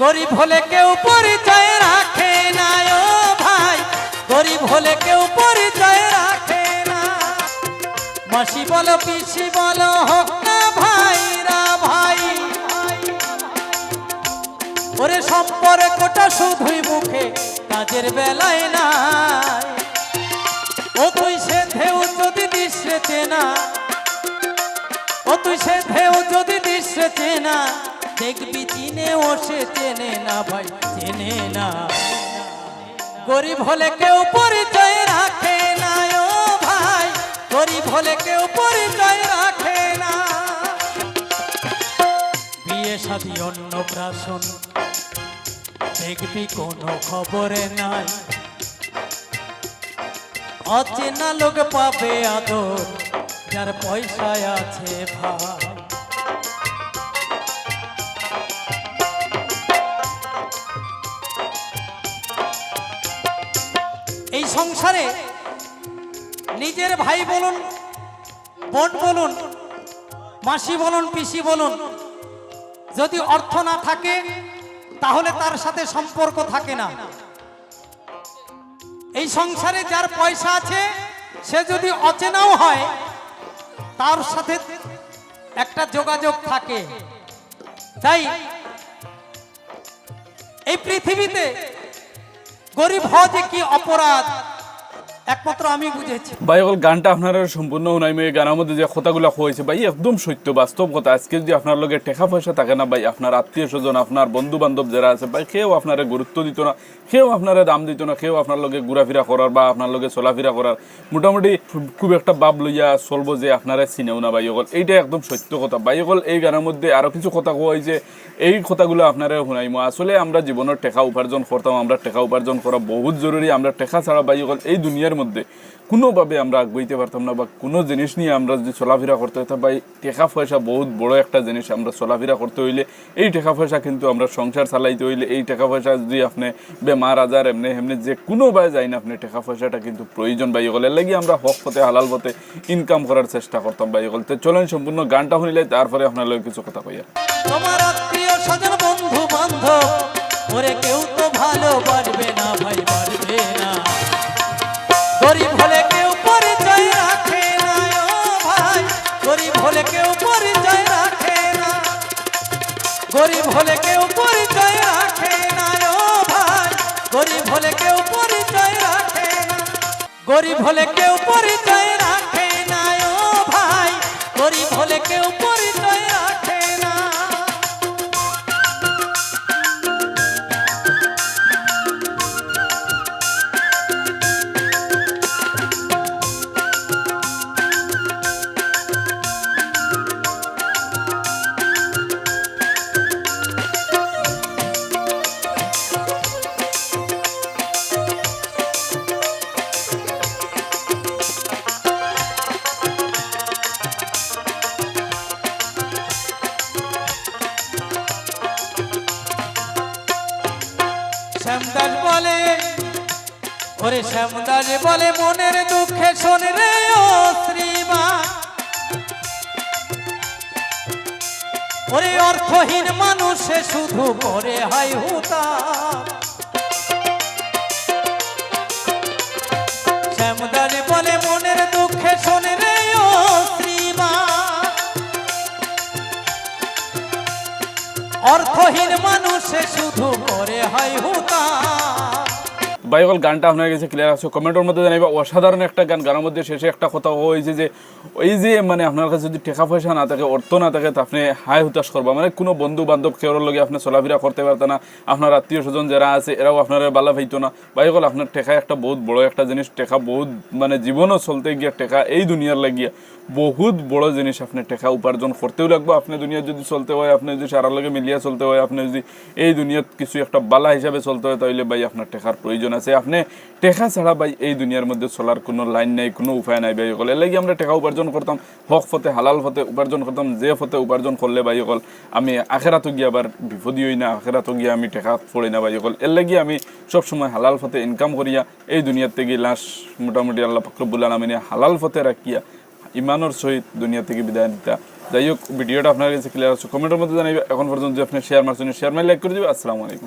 গরিব হলে কেউ পরিচয় রাখে না ও ভাই। গরিব হলে কেউ পরিচয় রাখে না। মাসি বলো, পিসি বলো, হোক না ভাইরা ভাই। ওরে সম্পর্কটা শুধুই মুখে, কাজের বেলায় নাই। ও তুই দেখবি চিনে ও চেনে না ভাই, চেনে না। গরিব হলে কেউ পরিচয় রাখে না ও ভাই, গরিব হলে কেউ পরিচয় রাখে না। বিয়ে শাদী অন্নপ্রাশন দেখবি কোনো খবরে নাই। অচেনা লোক পাবে আদর, যার পয়সায় আছে ভাই সংসারে নিজের ভাই বলুন, বোন বলুন, মাসি বলুন, পিসি বলুন, যদি অর্থ না থাকে, তাহলে তার সাথে সম্পর্ক থাকে না। এই সংসারে যার পয়সা আছে, সে যদি অচেনাও হয়, তার সাথে একটা যোগাযোগ থাকে। তাই এই পৃথিবীতে গরিব হওয়া যে কি অপরাধ একমাত্র আমি বুঝেছি। ভাই, অকল গানটা আপনার সম্পূর্ণ শুনাই এই গানের মধ্যে যে কথাগুলো হয়েছে, ভাই, একদম সত্য, বাস্তব কথা। আজকে যদি আপনার লগে টাকা পয়সা থাকে না, ভাই, আপনার আত্মীয় স্বজন, আপনার বন্ধু বান্ধব যারা আছে, ভাই, কেউ আপনার গুরুত্ব দিত না, কেউ দাম দিত না, কেউ আপনার লগে ঘোরাফেরা করার বা আপনার লগে চলাফেরা করার। মোটামুটি খুব একটা বাপ লইয়া চলবো যে আপনারা চিনেও না, ভাই, অকল। এইটা একদম সত্য কথা। ভাই, অকল এই গানের মধ্যে আরও কিছু কথা কোয়া হয়েছে, এই কথাগুলো আপনারা শুনাইমো আসলে আমরা জীবনের টেকা উপার্জন করতাম, আমরা টেকা উপার্জন করা বহুত জরুরি, আমরা টেকা ছাড়া, ভাই, অকল এই দুনিয়ার মধ্যে কোনোভাবে আমরা আগাইতে পারতাম না বা কোনো জিনিস নিয়ে আমরা যদি চলাফেরা করতে হতাম বা এই টাকা পয়সা বহুত বড় একটা জিনিস আমরা চলাফেরা করতে হইলে, এই টাকা পয়সা কিন্তু আমরা সংসার চালাইতে হইলে, এই টাকা পয়সা যদি আপনি বেমার আজার এমনি এমনি যে কোনোভাবে যাই না, আপনি টাকা পয়সাটা কিন্তু প্রয়োজন বাই গেলে লাগি আমরা হক পথে, হালাল পথে ইনকাম করার চেষ্টা করতাম বাই গেল চলেন সম্পূর্ণ গানটা শুনিলে, তারপরে আপনার কিছু কথা কইয়া। তোমার আত্মীয় স্বজন বন্ধু বান্ধব ওরে কেউ তো ভালো হলে কেউ পরিচয় রাখে না। গরিব হলে কেউ পরিচয় রাখে না ও ভাই। গরিব হলে কেউ পরিচয় রাখে না। গরিব হলে কেউ পরিচয় রাখে না ও ভাই। গরিব হলে কেউ ওরে শ্যামদাস বলে, মনের দুঃখে শোন রে ও শ্রীমা। ওরে অর্থহীন মানুষে শুধু করে হাই হুতা শ্যামদাস বলে, মনের দুঃখে শোন রে ও শ্রীমা। অর্থহীন মানুষে শুধু করে হয় হুতা ভাই গানটা আপনার কাছে ক্লিয়ার আছে। কমেন্টের মধ্যে জানাইবা, অসাধারণ একটা গান। গানের মধ্যে শেষে একটা কথা হয়েছে যে ওই যে মানে আপনার কাছে যদি টাকা পয়সা না থাকে, অর্থ না থাকে, তা আপনি হাই হুতাশ করবা। মানে কোনো বন্ধু বান্ধব কেউর লগে আপনি চলাফেরা করতে পারতেন না। আপনার আত্মীয় স্বজন যারা আছে, এরাও আপনার বালা ভাইতো না। ভাই আপনার টেকা একটা বহুত বড় একটা জিনিস। টেকা বহুত মানে জীবনও চলতে গিয়ে টেকা এই দুনিয়ার লাগিয়া বহুত বড় জিনিস আপনি টেকা উপার্জন করতেও লাগবে। আপনি দুনিয়া যদি চলতে হয়, আপনি যদি সারার লগে মিলিয়া চলতে হয়, আপনি যদি এই দুনিয়াত কিছু একটা বালা হিসাবে চলতে হয় তাহলে ভাই আপনার টেকার প্রয়োজন আছে। আপনি টেকা ছাড়া ভাই এই দুনিয়ার মধ্যে চলার কোনো লাইন নাই, কোনো উপায় নাই ভাই সকল এর লাগি আমরা টেকা উপার্জন করতাম, হক ফতে, হালাল ফতে উপার্জন করতাম, যে ফতে উপার্জন করলে ভাই সকল আমি আখেরাতো গিয়ে আবার বিপদী হই না, আখেরাতো গিয়ে আমি টেকা পড়ি না ভাই সকল এর লাগি আমি সবসময় হালাল ফতে ইনকাম করিয়া এই দুনিয়ার থেকে লাশ মোটামুটি আল্লাহ ফকরবুল্লাহ আলমিনে হালাল ফতে রাখিয়া ইমানোর সহিত দুনিয়া থেকে বিদায় নিতা। যাই হোক, ভিডিওটা আপনার কাছে ক্লিয়ার আছে। কমেন্টের মধ্যে জানাইবে। এখন পর্যন্ত আপনি শেয়ার মারছেন শেয়ার মাই লাইক করে দিবে। আসসালামু আলাইকুম।